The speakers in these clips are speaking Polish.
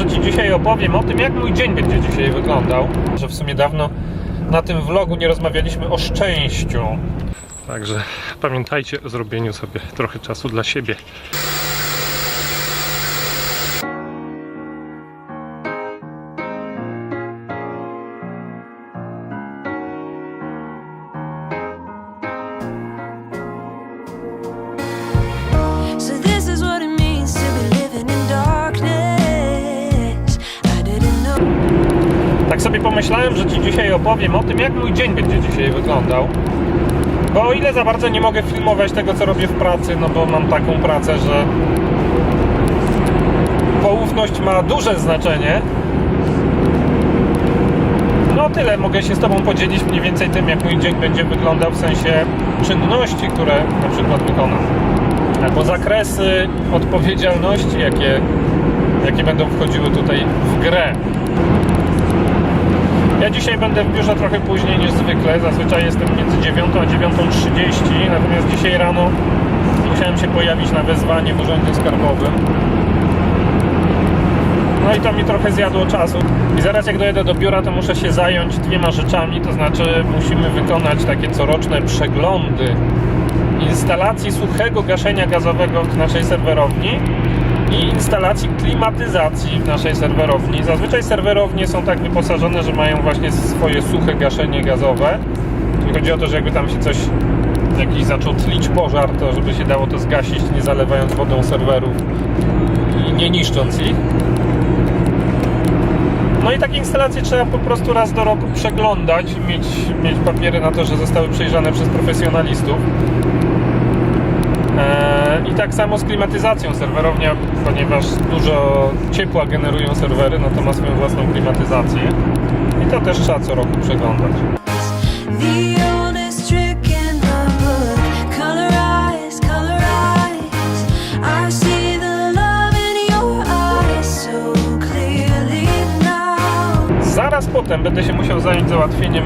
że Ci dzisiaj opowiem o tym, jak mój dzień będzie dzisiaj wyglądał. Że w sumie dawno na tym vlogu nie rozmawialiśmy o szczęściu. Także pamiętajcie o zrobieniu sobie trochę czasu dla siebie. Tak sobie pomyślałem, że Ci dzisiaj opowiem o tym, jak mój dzień będzie dzisiaj wyglądał. Bo o ile za bardzo nie mogę filmować tego, co robię w pracy, no bo mam taką pracę, że poufność ma duże znaczenie. No tyle, mogę się z Tobą podzielić mniej więcej tym, jak mój dzień będzie wyglądał w sensie czynności, które na przykład wykonam. Albo zakresy odpowiedzialności, jakie, jakie będą wchodziły tutaj w grę. Ja dzisiaj będę w biurze trochę później niż zwykle. Zazwyczaj jestem między 9 a 9.30, natomiast dzisiaj rano musiałem się pojawić na wezwanie w urzędzie skarbowym. No i to mi trochę zjadło czasu. I zaraz jak dojedę do biura, to muszę się zająć dwiema rzeczami, to znaczy musimy wykonać takie coroczne przeglądy instalacji suchego gaszenia gazowego w naszej serwerowni i instalacji klimatyzacji w naszej serwerowni. Zazwyczaj serwerownie są tak wyposażone, że mają właśnie swoje suche gaszenie gazowe. Czyli chodzi o to, że jakby tam się coś, jakiś zaczął tlić pożar, to żeby się dało to zgasić, nie zalewając wodą serwerów i nie niszcząc ich. No i takie instalacje trzeba po prostu raz do roku przeglądać, mieć, mieć papiery na to, że zostały przejrzane przez profesjonalistów. Eee, I tak samo z klimatyzacją serwerownia, ponieważ dużo ciepła generują serwery, no to ma swoją własną klimatyzację. I to też trzeba co roku przeglądać. Zaraz potem będę się musiał zająć załatwieniem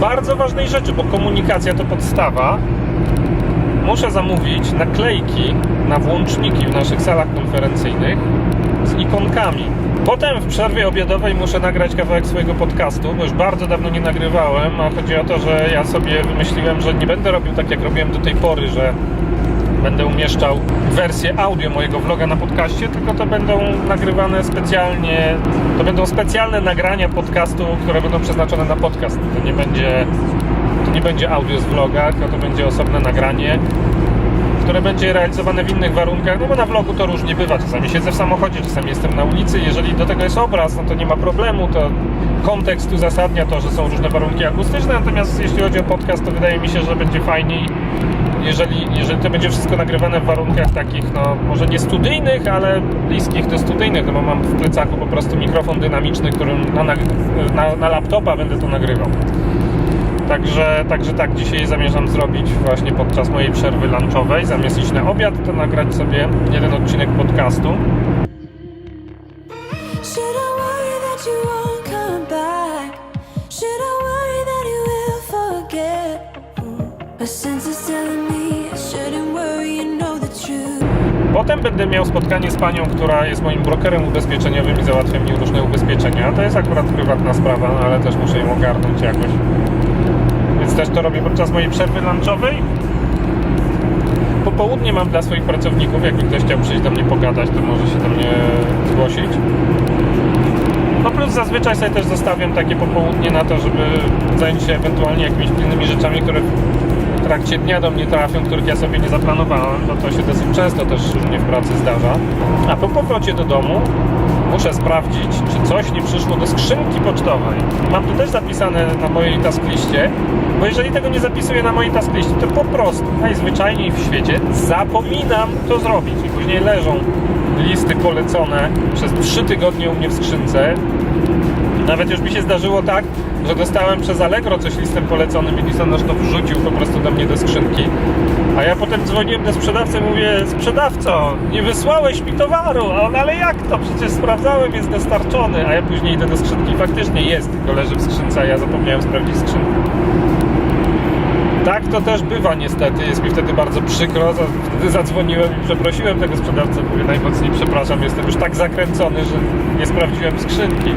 bardzo ważnej rzeczy, bo komunikacja to podstawa. Muszę zamówić naklejki na włączniki w naszych salach konferencyjnych z ikonkami. Potem w przerwie obiadowej muszę nagrać kawałek swojego podcastu, bo już bardzo dawno nie nagrywałem, a chodzi o to, że ja sobie wymyśliłem, że nie będę robił tak jak robiłem do tej pory, że będę umieszczał wersję audio mojego vloga na podcaście, tylko to będą nagrywane specjalnie, to będą specjalne nagrania podcastu, które będą przeznaczone na podcast. To nie będzie, nie będzie audio z vloga, tylko to będzie osobne nagranie, które będzie realizowane w innych warunkach, no bo na vlogu to różnie bywa. Czasami siedzę w samochodzie, czasami jestem na ulicy. Jeżeli do tego jest obraz, no to nie ma problemu, to kontekst uzasadnia to, że są różne warunki akustyczne, natomiast jeśli chodzi o podcast, to wydaje mi się, że będzie fajniej jeżeli, jeżeli to będzie wszystko nagrywane w warunkach takich, no może nie studyjnych, ale bliskich do studyjnych, no bo mam w plecaku po prostu mikrofon dynamiczny, którym na, na, na, na laptopa będę to nagrywał. Także, także tak, dzisiaj zamierzam zrobić właśnie podczas mojej przerwy lunchowej. Zamiast iść na obiad, to nagrać sobie jeden odcinek podcastu. Potem będę miał spotkanie z panią, która jest moim brokerem ubezpieczeniowym i załatwia mi różne ubezpieczenia. To jest akurat prywatna sprawa, no ale też muszę ją ogarnąć jakoś. Też to robię podczas mojej przerwy lunchowej. Popołudnie mam dla swoich pracowników, jakby ktoś chciał przyjść do mnie pogadać, to może się do mnie zgłosić. No plus zazwyczaj sobie też zostawiam takie popołudnie na to, żeby zająć się ewentualnie jakimiś pilnymi rzeczami, które w trakcie dnia do mnie trafią, których ja sobie nie zaplanowałem, bo to się dosyć często też mnie w pracy zdarza. A po powrocie do domu muszę sprawdzić, czy coś nie przyszło do skrzynki pocztowej. Mam to też zapisane na mojej taskliście, bo jeżeli tego nie zapisuję na mojej taskliście, to po prostu najzwyczajniej w świecie zapominam to zrobić i później leżą listy polecone przez trzy tygodnie u mnie w skrzynce. Nawet już mi się zdarzyło tak, że dostałem przez Allegro coś listem poleconym i listonosz to wrzucił po prostu do mnie do skrzynki. A ja potem dzwoniłem do sprzedawcy i mówię, sprzedawco, nie wysłałeś mi towaru. A on, ale jak to? Przecież sprawdzałem, jest dostarczony. A ja później idę do skrzynki faktycznie jest, tylko leży w skrzynce, a ja zapomniałem sprawdzić skrzynkę. Tak to też bywa niestety, jest mi wtedy bardzo przykro. Wtedy zadzwoniłem i przeprosiłem tego sprzedawcę. Mówię najmocniej przepraszam, jestem już tak zakręcony, że nie sprawdziłem skrzynki.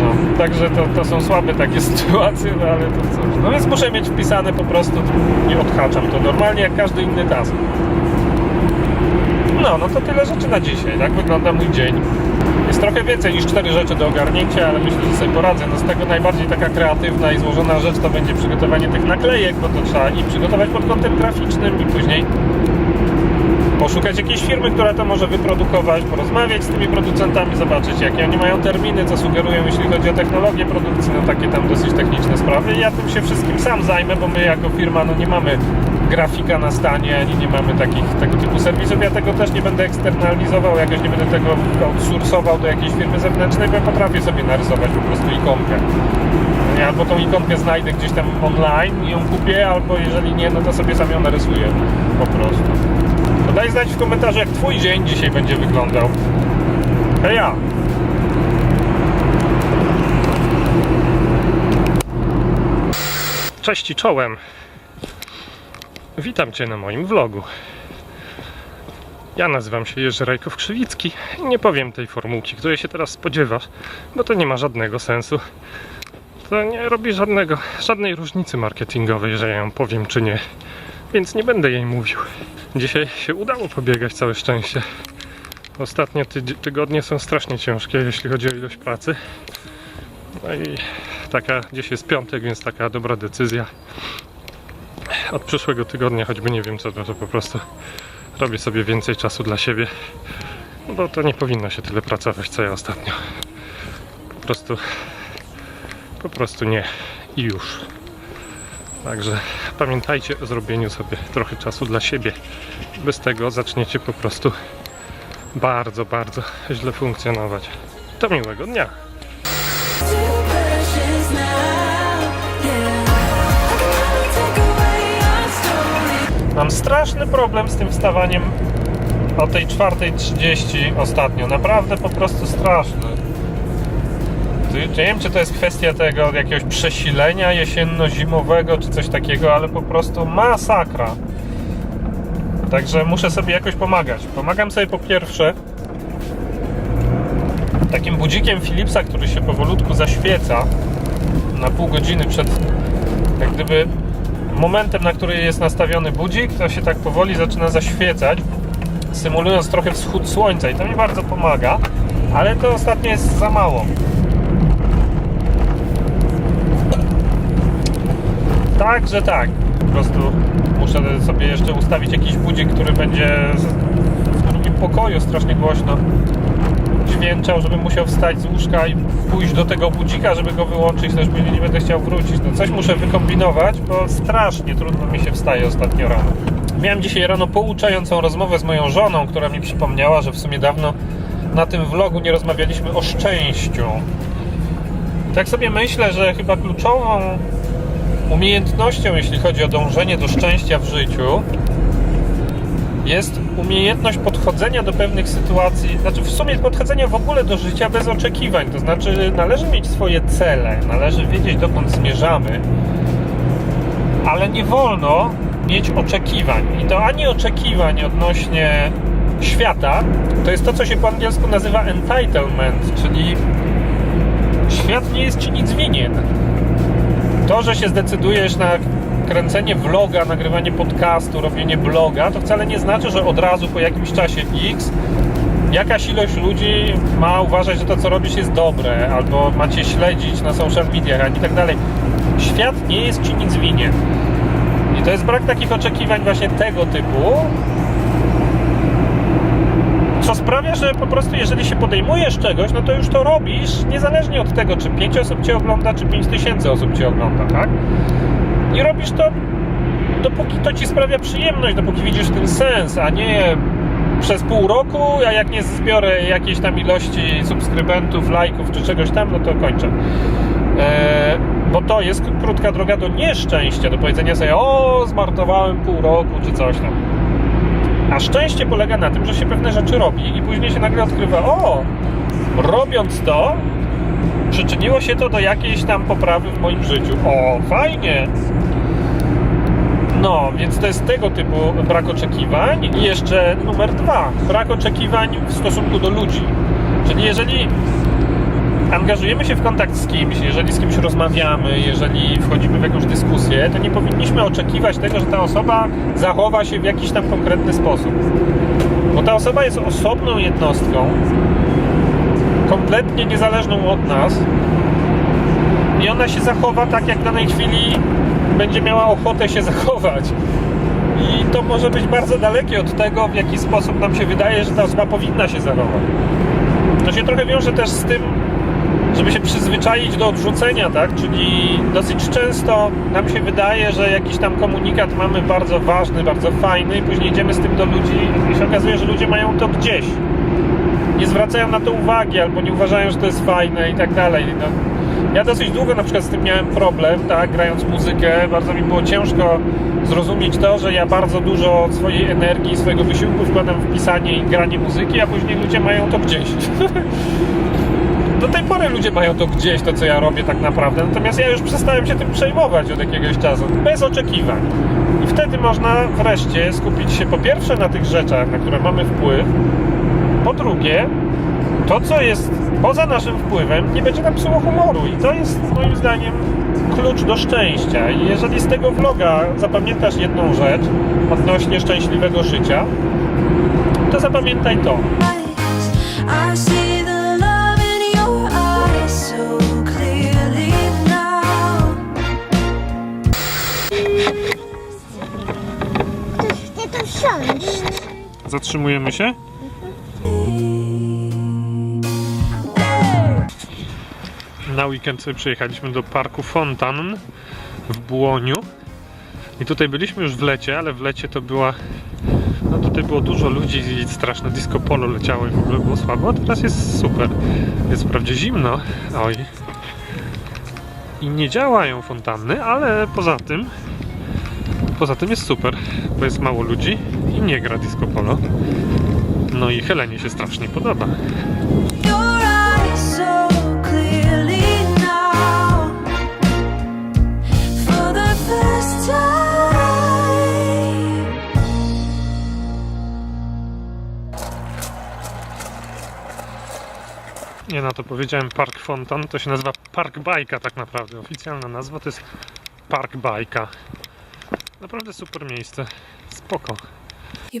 No, także to, to są słabe takie sytuacje, no ale to cóż. No więc muszę mieć wpisane po prostu, nie odhaczam to normalnie jak każdy inny task. No, no to tyle rzeczy na dzisiaj. Tak wygląda mój dzień. Jest trochę więcej niż cztery rzeczy do ogarnięcia, ale myślę, że sobie poradzę. No z tego najbardziej taka kreatywna i złożona rzecz to będzie przygotowanie tych naklejek, bo to trzeba i przygotować pod kątem graficznym i później poszukać jakiejś firmy, która to może wyprodukować, porozmawiać z tymi producentami, zobaczyć jakie oni mają terminy, co sugerują, jeśli chodzi o technologię produkcji, no takie tam dosyć techniczne sprawy. Ja tym się wszystkim sam zajmę, bo my jako firma no nie mamy grafika na stanie, ani nie mamy takich tego typu serwisów. Ja tego też nie będę eksternalizował, jakoś nie będę tego outsourcował do jakiejś firmy zewnętrznej, bo ja potrafię sobie narysować po prostu ikonkę. Albo tą ikonkę znajdę gdzieś tam online i ją kupię, albo jeżeli nie, no to sobie sam ją narysuję po prostu. To daj znać w komentarzu, jak Twój dzień dzisiaj będzie wyglądał. Heja! Cześć i czołem. Witam Cię na moim vlogu. Ja nazywam się Jerzy Rajkow-Krzywicki i nie powiem tej formułki, której się teraz spodziewasz, bo to nie ma żadnego sensu. To nie robi żadnego, żadnej różnicy marketingowej, że ja ją powiem czy nie, więc nie będę jej mówił. Dzisiaj się udało pobiegać, całe szczęście. Ostatnie tydzi- tygodnie są strasznie ciężkie, jeśli chodzi o ilość pracy. No i taka, dziś jest piątek, więc taka dobra decyzja. Od przyszłego tygodnia, choćby nie wiem co, to, to po prostu robię sobie więcej czasu dla siebie. No Bo to nie powinno się tyle pracować, co ja ostatnio. Po prostu, po prostu nie i już. Także pamiętajcie o zrobieniu sobie trochę czasu dla siebie. Bez tego zaczniecie po prostu bardzo, bardzo źle funkcjonować. Do miłego dnia. Mam straszny problem z tym wstawaniem o tej 4.30 ostatnio. Naprawdę po prostu straszny. Nie wiem, czy to jest kwestia tego jakiegoś przesilenia jesienno-zimowego, czy coś takiego, ale po prostu masakra. Także muszę sobie jakoś pomagać. Pomagam sobie po pierwsze takim budzikiem Philipsa, który się powolutku zaświeca na pół godziny przed jak gdyby momentem, na który jest nastawiony budzik, to się tak powoli zaczyna zaświecać, symulując trochę wschód słońca i to mi bardzo pomaga, ale to ostatnio jest za mało. Także tak, po prostu muszę sobie jeszcze ustawić jakiś budzik, który będzie w drugim pokoju strasznie głośno dźwięczał, żebym musiał wstać z łóżka i pójść do tego budzika, żeby go wyłączyć, też później nie będę chciał wrócić. No coś muszę wykombinować, bo strasznie trudno mi się wstaje ostatnio rano. Miałem dzisiaj rano pouczającą rozmowę z moją żoną, która mi przypomniała, że w sumie dawno na tym vlogu nie rozmawialiśmy o szczęściu. Tak sobie myślę, że chyba kluczową umiejętnością, jeśli chodzi o dążenie do szczęścia w życiu, jest umiejętność podchodzenia do pewnych sytuacji, znaczy w sumie podchodzenia w ogóle do życia bez oczekiwań. To znaczy, należy mieć swoje cele, należy wiedzieć, dokąd zmierzamy, ale nie wolno mieć oczekiwań. I to ani oczekiwań odnośnie świata, to jest to, co się po angielsku nazywa entitlement, czyli świat nie jest ci nic winien. To, że się zdecydujesz na kręcenie vloga, nagrywanie podcastu, robienie bloga, to wcale nie znaczy, że od razu po jakimś czasie X jakaś ilość ludzi ma uważać, że to, co robisz, jest dobre, albo macie śledzić na social mediach, ani tak dalej. Świat nie jest ci nic winien. I to jest brak takich oczekiwań właśnie tego typu, co sprawia, że po prostu jeżeli się podejmujesz czegoś, no to już to robisz, niezależnie od tego, czy 5 osób Cię ogląda, czy 5 tysięcy osób Cię ogląda, tak? I robisz to dopóki to Ci sprawia przyjemność, dopóki widzisz tym sens, a nie przez pół roku, a jak nie zbiorę jakiejś tam ilości subskrybentów, lajków czy czegoś tam, no to kończę. Eee, bo to jest krótka droga do nieszczęścia, do powiedzenia sobie, o, zmarnowałem pół roku czy coś tam. A szczęście polega na tym, że się pewne rzeczy robi i później się nagle odkrywa, o, robiąc to, przyczyniło się to do jakiejś tam poprawy w moim życiu. O, fajnie! No, więc to jest tego typu brak oczekiwań. I jeszcze numer dwa, brak oczekiwań w stosunku do ludzi. Czyli jeżeli angażujemy się w kontakt z kimś, jeżeli z kimś rozmawiamy, jeżeli wchodzimy w jakąś dyskusję, to nie powinniśmy oczekiwać tego, że ta osoba zachowa się w jakiś tam konkretny sposób. Bo ta osoba jest osobną jednostką, kompletnie niezależną od nas i ona się zachowa tak, jak w danej chwili będzie miała ochotę się zachować. I to może być bardzo dalekie od tego, w jaki sposób nam się wydaje, że ta osoba powinna się zachować. To się trochę wiąże też z tym, żeby się przyzwyczaić do odrzucenia, tak? Czyli dosyć często nam się wydaje, że jakiś tam komunikat mamy bardzo ważny, bardzo fajny i później idziemy z tym do ludzi i się okazuje, że ludzie mają to gdzieś. Nie zwracają na to uwagi albo nie uważają, że to jest fajne i tak dalej. No, ja dosyć długo na przykład z tym miałem problem, tak, grając muzykę. Bardzo mi było ciężko zrozumieć to, że ja bardzo dużo swojej energii, swojego wysiłku wkładam w pisanie i granie muzyki, a później ludzie mają to gdzieś. Do tej pory ludzie mają to gdzieś, to co ja robię tak naprawdę. Natomiast ja już przestałem się tym przejmować od jakiegoś czasu, bez oczekiwań. I wtedy można wreszcie skupić się po pierwsze na tych rzeczach, na które mamy wpływ, po drugie, to co jest poza naszym wpływem, nie będzie nam psuło humoru. I to jest moim zdaniem klucz do szczęścia. I jeżeli z tego vloga zapamiętasz jedną rzecz odnośnie szczęśliwego życia, to zapamiętaj to. I see Na weekend sobie przyjechaliśmy do parku Fontan w Błoniu. I tutaj byliśmy już w lecie, ale w lecie to była. No tutaj było dużo ludzi i straszne disco polo leciało i w ogóle było słabo. A teraz jest super. Jest wprawdzie zimno. Oj. I nie działają fontanny, ale poza tym. Poza tym jest super, bo jest mało ludzi i nie gra disco polo. No i Helenie się strasznie podoba. Nie na to powiedziałem Park Fontan, to się nazywa Park Bajka tak naprawdę. Oficjalna nazwa to jest Park Bajka. Naprawdę super miejsce. Spoko. You